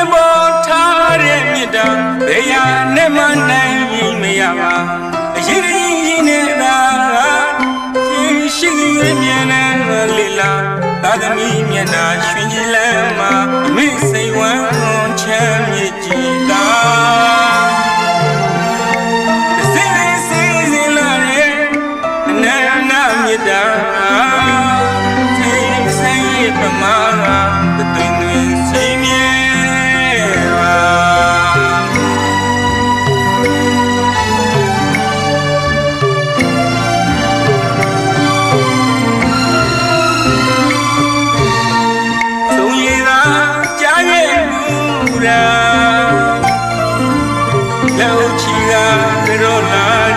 ဖြစ်ပေါ်ထားတဲ့မြစ်တာဘယ်ရနဲ့မှနိုင်ရင်မရပါအရင်ရင်နဲ့သာရှင်ရှိရင်မြင်နေလည်လာ ရာလောက်ချီရာကြောလာ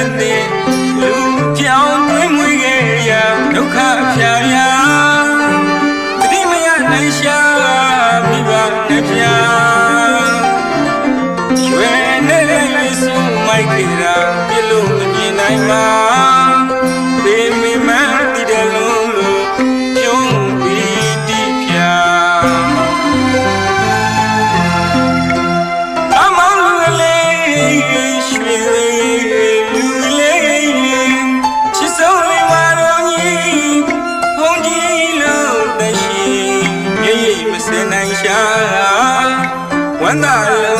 မသိလူပြောင်းတွင်မွေခဲ့ရာဒုက္ခဖြာရာတတိမယနိုင်ရှာမိဘနဲ့ဖြာရွယ်နဲ့လေးစုမိုက်ကြရာပြလို့မမြင်နိုင်ပါ when I